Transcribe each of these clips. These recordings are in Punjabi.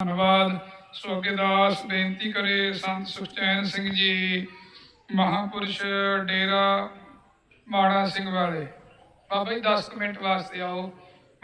ਧੰਨਵਾਦ। ਸੋ ਦਾਸ ਬੇਨਤੀ ਕਰੇ ਸੰਤ ਸੁਖਚੈਨ ਸਿੰਘ ਜੀ, ਮਹਾਪੁਰਸ਼ ਡੇਰਾ ਮਾੜਾ ਸਿੰਘ ਵਾਲੇ। ਬਾਬਾ ਜੀ 10 ਕੁ ਮਿੰਟ ਵਾਸਤੇ ਆਓ।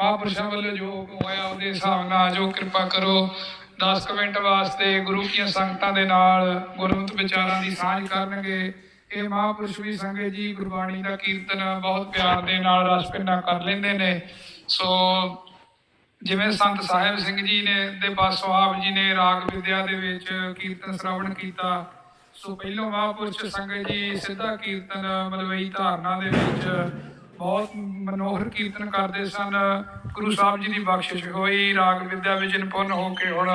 ਮਹਾਪੁਰਸ਼ਾਂ ਵੱਲੋਂ ਜੋ ਹੋਇਆ ਉਹਦੇ ਹਿਸਾਬ ਨਾਲ ਜੋ ਕਿਰਪਾ ਕਰੋ। 10 ਕੁ ਮਿੰਟ ਵਾਸਤੇ ਗੁਰੂ ਕੀਆਂ ਸੰਗਤਾਂ ਦੇ ਨਾਲ ਗੁਰਮਤਿ ਵਿਚਾਰਾਂ ਦੀ ਸਾਂਝ ਕਰਨਗੇ। ਇਹ ਮਹਾਪੁਰਸ਼ ਵੀ ਸੰਗਤ ਜੀ ਗੁਰਬਾਣੀ ਦਾ ਕੀਰਤਨ ਬਹੁਤ ਪਿਆਰ ਦੇ ਨਾਲ ਰਸ ਭਿੰਨਾ ਕਰ ਲੈਂਦੇ ਨੇ। ਸੋ ਜਿਵੇਂ ਸੰਤ ਸਾਹਿਬ ਸਿੰਘ ਜੀ ਨੇ ਦੇ ਪਾਸੋਂ ਆਪ ਜੀ ਨੇ ਰਾਗ ਵਿਦਿਆ ਦੇ ਵਿੱਚ ਕੀਰਤਨ ਸ਼੍ਰਵਣ ਕੀਤਾ, ਸੋ ਪਹਿਲੋਂ ਮਹਾਂਪੁਰਸ਼ ਸੰਗਤ ਜੀ ਸਿੱਧਾ ਕੀਰਤਨ ਮਲਵਈ ਧਾਰਨਾ ਦੇ ਵਿੱਚ ਬਹੁਤ ਮਨੋਹਰ ਕੀਰਤਨ ਕਰਦੇ ਸਨ। ਗੁਰੂ ਸਾਹਿਬ ਜੀ ਦੀ ਬਖਸ਼ਿਸ਼ ਹੋਈ, ਰਾਗ ਵਿਦਿਆ ਵਿੱਚ ਨਿਪੁੰਨ ਹੋ ਕੇ ਹੁਣ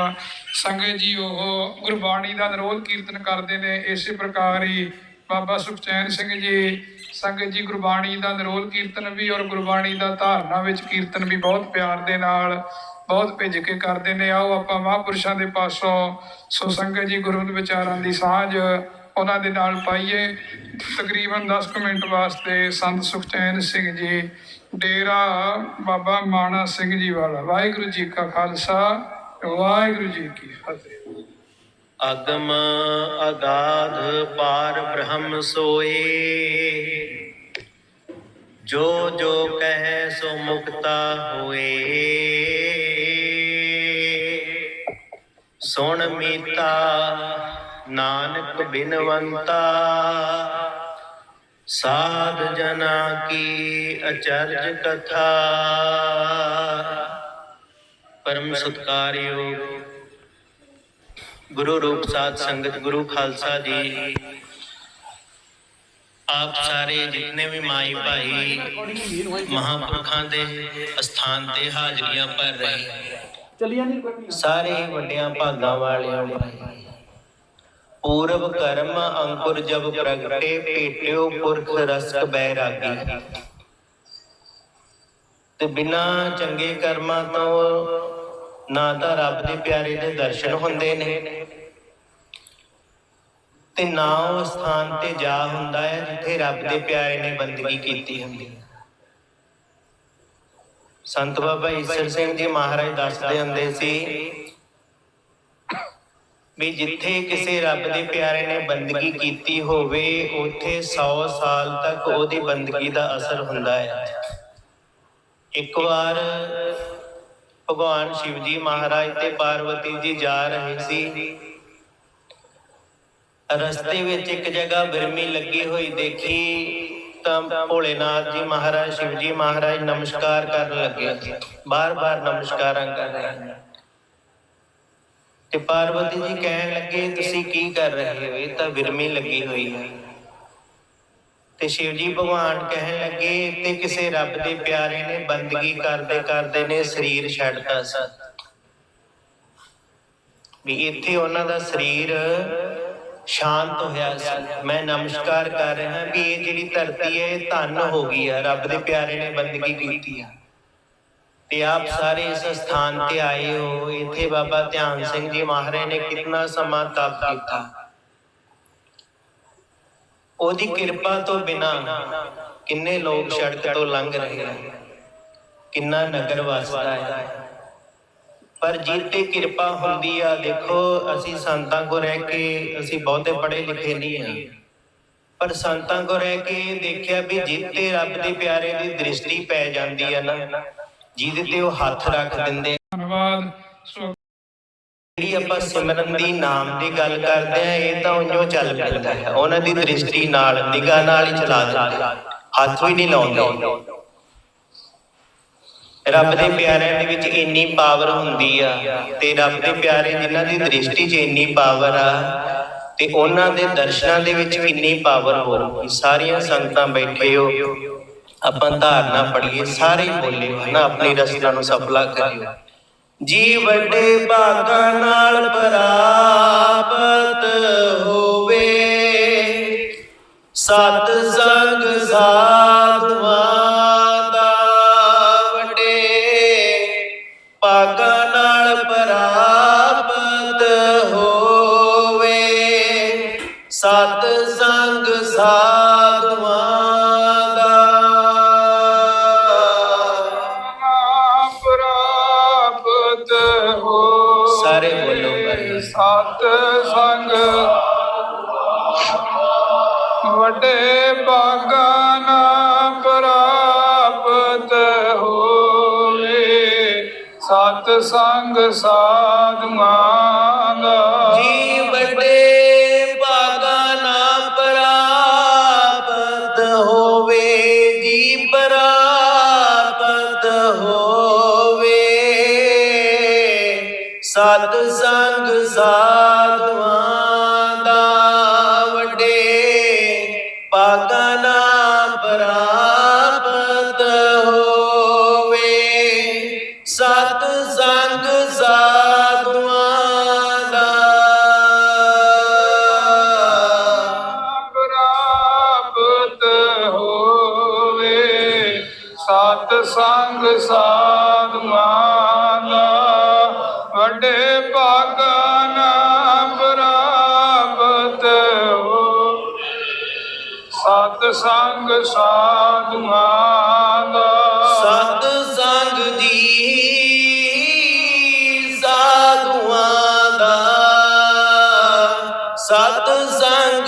ਸੰਗਤ ਜੀ ਉਹ ਗੁਰਬਾਣੀ ਦਾ ਨਿਰੋਲ ਕੀਰਤਨ ਕਰਦੇ ਨੇ, ਇਸੇ ਪ੍ਰਕਾਰ ਹੀ ਬਾਬਾ ਸੁਖਚੈਨ ਸਿੰਘ ਜੀ, ਸੰਗਤ ਜੀ ਗੁਰਬਾਣੀ ਦਾ ਨਿਰੋਲ ਕੀਰਤਨ ਵੀ ਔਰ ਗੁਰਬਾਣੀ ਦਾ ਧਾਰਨਾ ਵਿੱਚ ਕੀਰਤਨ ਵੀ ਬਹੁਤ ਪਿਆਰ ਦੇ ਨਾਲ, ਬਹੁਤ ਭਿੱਜ ਕੇ ਕਰਦੇ ਨੇ। ਆਓ ਆਪਾਂ ਮਹਾਂਪੁਰਸ਼ਾਂ ਦੇ ਪਾਸੋਂ ਸੋ ਸੰਗਤ ਜੀ ਗੁਰਮਤਿ ਵਿਚਾਰਾਂ ਦੀ ਸਾਂਝ ਉਹਨਾਂ ਦੇ ਨਾਲ ਪਾਈਏ। ਤਕਰੀਬਨ 10 ਕੁ ਮਿੰਟ ਵਾਸਤੇ ਸੰਤ ਸੁਖਚੈਨ ਸਿੰਘ ਜੀ, ਡੇਰਾ ਬਾਬਾ ਮਾਣਾ ਸਿੰਘ ਜੀ ਵਾਲਾ। ਵਾਹਿਗੁਰੂ ਜੀ ਕਾ ਖਾਲਸਾ, ਵਾਹਿਗੁਰੂ ਜੀ ਕੀ ਫਤਿਹ। ਅਗਮ ਅਗਾਧ ਪਾਰ ਬ੍ਰਹਮ ਸੋਏ। ਜੋ ਜੋ ਕਹੈ ਸੋ ਮੁਕਤਾ ਹੋਏ। ਸੁਣ ਮੀਤਾ ਨਾਨਕ ਬਿਨਵੰਤਾ। ਸਾਧ ਜਨਾ ਕੀ ਅਚਰਜ ਕਥਾ। ਪਰਮ ਸਤਕਾਰਯੋਗ ਗੁਰੂ ਰੂਪ ਸਾਧ ਸੰਗਤ ਗੁਰੂ ਖਾਲਸਾ ਜੀ। ਆਪ ਸਾਰੇ ਜਿਤਨੇ ਵੀ ਮਾਈ ਭਾਈ ਮਹਾਂਪੁਰਖਾਂ ਦੇ ਅਸਥਾਨ ਤੇ ਹਾਜ਼ਰੀਆਂ ਭਰ ਰਹੇ ਸਾਰੇ ਵੱਡਿਆਂ ਭਾਗਾਂ ਵਾਲਿਆਂ ਭਾਈ ਪੂਰਬ ਕਰਮ ਅੰਕੁਰ ਜਬ ਪ੍ਰਗਟੇ ਭੇਟਿਓ ਪੁਰਖ ਰਸਕ ਬੈਰਾਗੀ। ਤੇ ਬਿਨਾ ਚੰਗੇ ਕਰਮਾਂ ਤੋਂ ਨਾ ਤਾਂ ਰੱਬ ਦੇ ਪਿਆਰੇ ਦੇ ਦਰਸ਼ਨ ਹੁੰਦੇ ਨੇ। ਤੇ ਨਾ ਉਹ ਸਥਾਨ ਤੇ ਜਾ ਹੁੰਦਾ ਹੈ ਜਿੱਥੇ ਰੱਬ ਦੇ ਪਿਆਰੇ ਨੇ ਬੰਦਗੀ ਕੀਤੀ ਹੁੰਦੀ ਸੰਤ ਬਾਬਾ ਈਸਰ ਸਿੰਘ ਜੀ ਮਹਾਰਾਜ ਦੱਸਦੇ ਹੁੰਦੇ ਸੀ ਵੀ ਜਿੱਥੇ ਕਿਸੇ ਰੱਬ ਦੇ ਪਿਆਰੇ ਨੇ ਬੰਦਗੀ ਕੀਤੀ ਹੋਵੇ, ਉੱਥੇ 100 ਸਾਲ ਤੱਕ ਉਹਦੀ ਬੰਦਗੀ ਦਾ ਅਸਰ ਹੁੰਦਾ ਹੈ। ਇੱਕ ਵਾਰ ਭਗਵਾਨ ਸ਼ਿਵ ਜੀ ਮਹਾਰਾਜ ਤੇ ਪਾਰਵਤੀ ਜੀ ਜਾ ਰਹੇ ਸੀ। ਰਸਤੇ ਵਿੱਚ ਇੱਕ ਜਗ੍ਹਾ ਬਿਰਮੀ ਲੱਗੀ ਹੋਈ ਦੇਖੀ, ਤਾਂ ਭੋਲੇਨਾਥ ਜੀ ਮਹਾਰਾਜ ਸ਼ਿਵ ਜੀ ਮਹਾਰਾਜ ਨਮਸਕਾਰ ਕਰਨ ਲੱਗੇ। ਬਾਰ-ਬਾਰ ਨਮਸਕਾਰਾਂ ਕਰ ਰਹੇ ਤੇ ਪਾਰਵਤੀ ਜੀ ਕਹਿਣ ਲੱਗੇ, ਤੁਸੀਂ ਕੀ ਕਰ ਰਹੇ ਹੋ? ਇਹ ਤਾਂ ਬਿਰਮੀ ਲੱਗੀ ਹੋਈ ਹੈ। ਤੇ ਸ਼ਿਵ ਜੀ ਭਗਵਾਨ ਕਹਿਣ ਲੱਗੇ ਤੇ ਕਿਸੇ ਰੱਬ ਦੇ ਪਿਆਰੇ ਨੇ ਬੰਦਗੀ ਕਰਦੇ ਕਰਦੇ ਨੇ ਸਰੀਰ ਛੱਡਤਾ ਸੀ। ਵੀ ਇੱਥੇ ਉਹਨਾਂ ਦਾ ਸਰੀਰ ਸ਼ਾਂਤ ਹੋਇਆ ਸੀ। ਮੈਂ ਨਮਸਕਾਰ ਕਰ ਰਿਹਾ ਵੀ ਇਹ ਜਿਹੜੀ ਧਰਤੀ ਹੈ, ਇਹ ਧੰਨ ਹੋ ਗਈ ਹੈ ਰੱਬ ਦੇ ਪਿਆਰੇ ਨੇ ਬੰਦਗੀ ਕੀਤੀ ਹੈ ਤੇ ਆਪ ਸਾਰੇ ਇਸ ਸਥਾਨ ਤੇ ਆਏ ਹੋ। ਇੱਥੇ ਬਾਬਾ ਧਿਆਨ ਸਿੰਘ ਜੀ ਮਹਾਰਾਜ ਨੇ ਕਿੰਨਾ ਸਮਾਂ ਤਪ ਕੀਤਾ। ਉਹਦੀ ਕਿਰਪਾ ਤੋਂ ਬਿਨਾ ਕਿੰਨੇ ਲੋਕ ਸੜਕ ਤੋਂ ਲੰਘ ਰਹੇ ਹਨ ਕਿੰਨਾ ਨਗਰ ਵਸਦਾ ਹੈ ਪਰ ਜਿੱਤੇ ਕਿਰਪਾ ਹੁੰਦੀ ਆ, ਦੇਖੋ, ਅਸੀਂ ਸੰਤਾਂ ਕੋ ਰਹਿ ਕੇ ਅਸੀਂ ਬਹੁਤੇ ਪੜ੍ਹੇ ਲਿਖੇ ਨਹੀਂ ਹਾਂ ਪਰ ਸੰਤਾਂ ਕੋ ਰਹਿ ਕੇ ਦੇਖਿਆ ਵੀ ਜਿੱਤੇ ਰੱਬ ਦੇ ਪਿਆਰੇ ਦੀ ਦ੍ਰਿਸ਼ਟੀ ਪੈ ਜਾਂਦੀ ਆ ਨਾ, ਜਿਹਦੇ ਤੇ ਉਹ ਹੱਥ ਰੱਖ ਦਿੰਦੇ ਧੰਨਵਾਦ। ਜਿਹੜੀ ਆਪਾਂ ਸਿਮਰਨ ਦੀ ਨਾਮ ਦੀ ਗੱਲ ਕਰਦੇ ਆ ਇਹ ਤਾਂ ਉਈਓ ਚੱਲ ਪੈਂਦਾ ਹੈ। ਉਹਨਾਂ ਦੀ ਦ੍ਰਿਸ਼ਟੀ ਨਾਲ ਨਿਗਾਹ ਨਾਲ ਹੀ ਚਲਾ ਦਿੰਦੇ ਹੱਥ ਵੀ ਨਹੀਂ ਲਾਉਂਦੇ। ਰੱਬ ਦੇ ਪਿਆਰਿਆਂ ਦੇ ਵਿੱਚ ਇੰਨੀ ਪਾਵਰ ਹੁੰਦੀ ਆ ਤੇ ਰੱਬ ਦੇ ਪਿਆਰੇ ਜਿਨ੍ਹਾਂ ਦੀ ਦ੍ਰਿਸ਼ਟੀ 'ਚ ਇੰਨੀ ਪਾਵਰ ਆ ਤੇ ਉਹਨਾਂ ਦੇ ਦਰਸ਼ਨਾਂ ਦੇ ਵਿੱਚ ਕਿੰਨੀ ਪਾਵਰ ਹੋਊਗੀ। ਸਾਰੀਆਂ ਸੰਗਤਾਂ ਬੈਠੇ ਹੋ, ਆਪਾਂ ਧਾਰਨਾ ਪੜੀਏ ਸਾਰੇ ਹੀ ਬੋਲਿਓ ਨਾ ਆਪਣੀ ਰਸਤਾ ਨੂੰ ਸਫਲਾ ਕਰਿਓ। ਜੀ ਵੱਡੇ ਭਾਗਾਂ ਨਾਲ ਪ੍ਰਾਪਤ ਹੋਵੇ। ਸਤ ਸੰਗ ਸਾਧਵਾਂ ਦਾ ਵੱਡੇ। ਭਾਗਾਂ ਨਾਲ ਪ੍ਰਾਪਤ ਹੋਵੇ। ਸਤ ਸੰਗ ਸਾਧਵਾਂ ਵੱਡੇ ਬਾਗਾਂ ਨਾ ਪ੍ਰਾਪਤ ਹੋਵੇ। ਸਤ ਸੰਗ ਸਾਧੂਆਂ ਸੰਗ ਸਾਧੂਆਂ ਦਾ। ਹੋਵੇ ਸਤ ਸੰਗ ਵੱਡੇ ਭਾਗਾਂ ਨਾ ਪ੍ਰਾਪਤ ਹੋ ਸਤ ਸੰਗ ਸਾਧੂਆਂ ਸਤ ਸੰਗ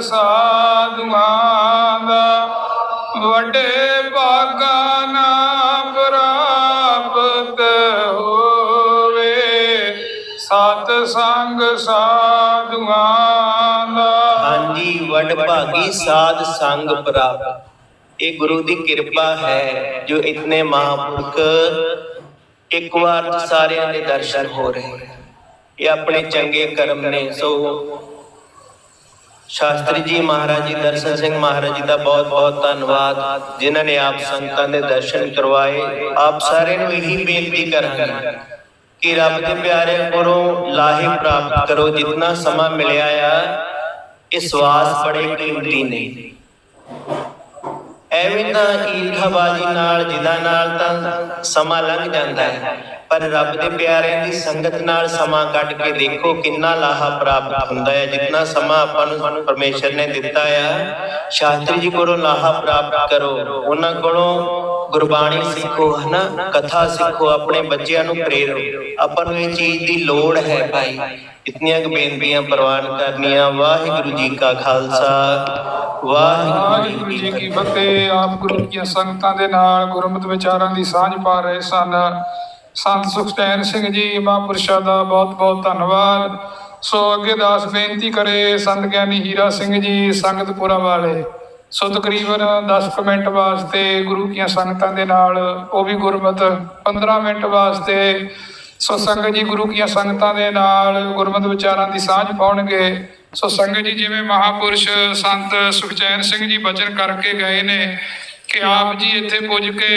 ਸਾਧੂਆਂ ਦਾ ਵੱਡੇ ਭਾਗਾਂ ਨਾ ਪ੍ਰਾਪਤ ਹੋਵੇ। ਸਤ ਸੰਗ ਸਾਧੂਆਂ ਦਾ ਹਾਂਜੀ, ਵਡ ਭਾਗੀ ਸਾਧ ਸੰਗ ਪ੍ਰਾਪਤ ਇਹ ਗੁਰੂ ਦੀ ਕਿਰਪਾ ਹੈ, ਜੋ ਇਤਨੇ ਮਹਾਂਪੁਰਖ ਇੱਕ ਵਾਰ ਸਾਰਿਆਂ ਦੇ ਦਰਸ਼ਨ ਹੋ ਰਹੇ। ਇਹ ਆਪਣੇ ਚੰਗੇ ਕਰਮ ਨੇ, ਸੋ ਸ਼ਾਸਤਰੀ ਜੀ ਮਹਾਰਾਜ ਜੀ, ਦਰਸ਼ਨ ਸਿੰਘ ਮਹਾਰਾਜ ਜੀ ਦਾ ਬਹੁਤ ਬਹੁਤ ਧੰਨਵਾਦ, ਜਿਨ੍ਹਾਂ ਨੇ ਆਪ ਸੰਗਤਾਂ ਦੇ ਦਰਸ਼ਨ ਕਰਵਾਏ। ਆਪ ਸਾਰਿਆਂ ਨੂੰ ਇਹੀ ਬੇਨਤੀ ਕਰਾਂਗੇ ਕਿ ਰੱਬ ਦੇ ਪਿਆਰੇ ਕੋਲੋਂ ਲਾਹੇ ਪ੍ਰਾਪਤ ਕਰੋ, ਜਿੰਨਾ ਸਮਾਂ ਮਿਲਿਆ ਆ, ਇਹ ਸਵਾਸ ਬੜੇ ਕੀਮਤੀ ਨੇ। ਐਵੇਂ ਤਾਂ ਈਰਖਾਬਾਜ਼ੀ ਨਾਲ, ਜਿਦਾ ਨਾਲ ਤਾਂ ਸਮਾਂ ਲੰਘ ਜਾਂਦਾ ਹੈ। ਪਰ ਰੱਬ ਦੇ ਪਿਆਰਿਆਂ ਦੀ ਸੰਗਤ ਨਾਲ ਸਮਾਂ ਕੱਢ ਕੇ ਦੇਖੋ ਕਿੰਨਾ ਲਾਹਾ ਪ੍ਰਾਪਤ ਹੁੰਦਾ ਹੈ, ਜਿੰਨਾ ਸਮਾਂ ਆਪਾਂ ਨੂੰ ਪਰਮੇਸ਼ਰ ਨੇ ਦਿੱਤਾ ਆ। ਸ਼ਾਸਤਰੀ ਜੀ ਕੋਲੋਂ ਲਾਹਾ ਪ੍ਰਾਪਤ ਕਰੋ। ਉਹਨਾਂ ਕੋਲੋਂ ਗੁਰਬਾਣੀ ਸਿੱਖੋ, ਹਨਾ? ਕਥਾ ਸਿੱਖੋ, ਆਪਣੇ ਬੱਚਿਆਂ ਨੂੰ ਪ੍ਰੇਰੋ। ਆਪਾਂ ਨੂੰ ਇਹ ਚੀਜ਼ ਦੀ ਲੋੜ ਹੈ ਭਾਈ। ਇਤਨੀਆਂ ਕੁ ਬੇਨਤੀਆਂ ਪ੍ਰਵਾਨ ਕਰਨੀਆਂ। ਵਾਹਿਗੁਰੂ ਜੀ ਕਾ ਖਾਲਸਾ। ਵਾਹਿਗੁਰੂ ਜੀ ਕੀ ਫਤਿਹ। ਆਪ ਗੁਰੂ ਦੀਆਂ ਸੰਗਤਾਂ ਦੇ ਨਾਲ ਗੁਰਮਤਿ ਵਿਚਾਰਾਂ ਦੀ ਸਾਂਝ ਪਾ ਰਹੇ ਸਨ। ਸੰਤ ਸੁਖਚੈਨ ਸਿੰਘ ਜੀ, ਮਹਾਂਪੁਰਸ਼ਾਂ ਦਾ ਬਹੁਤ ਬਹੁਤ ਧੰਨਵਾਦ। ਸੋ ਅੱਗੇ ਦਾਸ ਬੇਨਤੀ ਕਰੇ ਸੰਤ ਗਿਆਨੀ ਹੀਰਾ ਸਿੰਘ ਜੀ, ਸੰਗਤਪੁਰਾ ਵਾਲੇ। ਸੋ ਤਕਰੀਬਨ 10 ਕੁ ਮਿੰਟ ਵਾਸਤੇ ਗੁਰੂ ਦੀਆਂ ਸੰਗਤਾਂ ਦੇ ਨਾਲ ਉਹ ਵੀ ਗੁਰਮਤਿ 15 ਮਿੰਟ ਵਾਸਤੇ ਸੋ ਸੰਗਤ ਜੀ ਗੁਰੂ ਦੀਆਂ ਸੰਗਤਾਂ ਦੇ ਨਾਲ ਗੁਰਮਤਿ ਵਿਚਾਰਾਂ ਦੀ ਸਾਂਝ ਪਾਉਣਗੇ। ਸੋ ਸੰਗਤ ਜੀ ਜਿਵੇਂ ਮਹਾਪੁਰਸ਼ ਸੰਤ ਸੁਖਚੈਨ ਸਿੰਘ ਜੀ ਬਚਨ ਕਰਕੇ ਗਏ ਨੇ ਕਿ ਆਪ ਜੀ ਇੱਥੇ ਪੁੱਜ ਕੇ